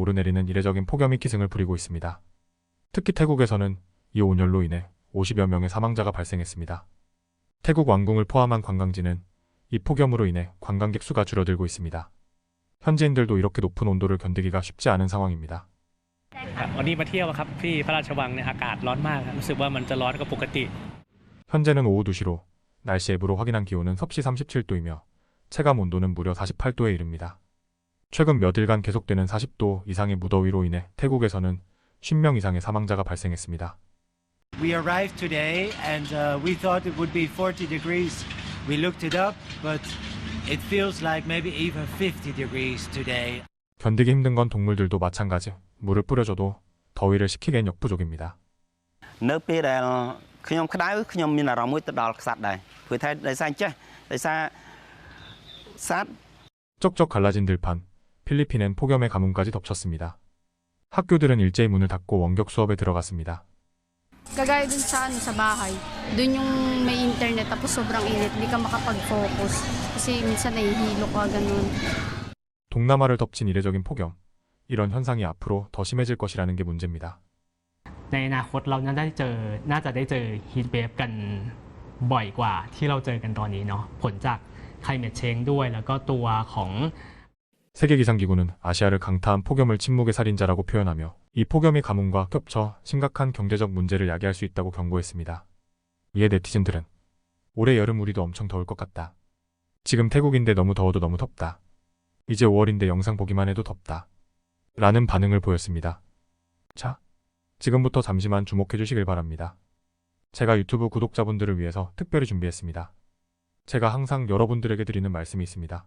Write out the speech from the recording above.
오르내리는 이례적인 폭염이 기승을 부리고 있습니다. 특히 태국에서는 이 온열로 인해 50여 명의 사망자가 발생했습니다. 태국 왕궁을 포함한 관광지는 이 폭염으로 인해 관광객 수가 줄어들고 있습니다. 현지인들도 이렇게 높은 온도를 견디기가 쉽지 않은 상황입니다. ครับวันนี้มาเที่ยวครับที่พระราชวังเนี่ยอากาศร้อนมากครับรู้สึกว่ามันจะร้อนกว่าปกติ 현재는 오후 2시로 날씨 앱으로 확인한 기온은 섭씨 37도이며 체감 온도는 무려 48도에 이릅니다. 최근 몇 일간 계속되는 40도 이상의 무더위로 인해 태국에서는 10명 이상의 사망자가 발생했습니다. We arrived today and uh, we thought it would be 40 degrees. We looked it up, but it feels like maybe even 50 degrees today. 견디기 힘든 건 동물들도 마찬가지. 물을 뿌려줘도 더위를 식히기엔 역부족입니다. នៅពេលដែលខ្ញុំក្តៅខ្ញុំមានអារម្មណ៍មួយទៅដល់ខ្សាត់ដែរព្រោះថាដោយសារអញ្ចេះដោយសារសត្វ 쩍쩍 갈라진 들판, 필리핀엔 폭염의 가뭄까지 덮쳤습니다. 학교들은 일제히 문을 닫고 원격 수업에 들어갔습니다. Kagaya dun sa ano sa bahay, dun yung may internet tapos sobrang init, hindi ka makapag-focus kasi minsan nahihilo ka ganun. 동남아를 덮친 이례적인 폭염. 이런 현상이 앞으로 더 심해질 것이라는 게 문제입니다. ในอนาคตเราน่าได้เจอ น่าจะได้เจอฮีทเวฟกันบ่อยกว่าที่เราเจอกันตอนนี้เนาะ ผลจากไคลเมทเชงด้วย แล้วก็ตัวของ 세계기상기구는 아시아를 강타한 폭염을 침묵의 살인자라고 표현하며 이 폭염이 가뭄과 겹쳐 심각한 경제적 문제를 야기할 수 있다고 경고했습니다. 이에 네티즌들은 올해 여름 우리도 엄청 더울 것 같다. 지금 태국인데 너무 더워도 너무 덥다. 이제 5월인데 영상 보기만 해도 덥다. 라는 반응을 보였습니다. 자, 지금부터 잠시만 주목해 주시길 바랍니다. 제가 유튜브 구독자분들을 위해서 특별히 준비했습니다. 제가 항상 여러분들에게 드리는 말씀이 있습니다.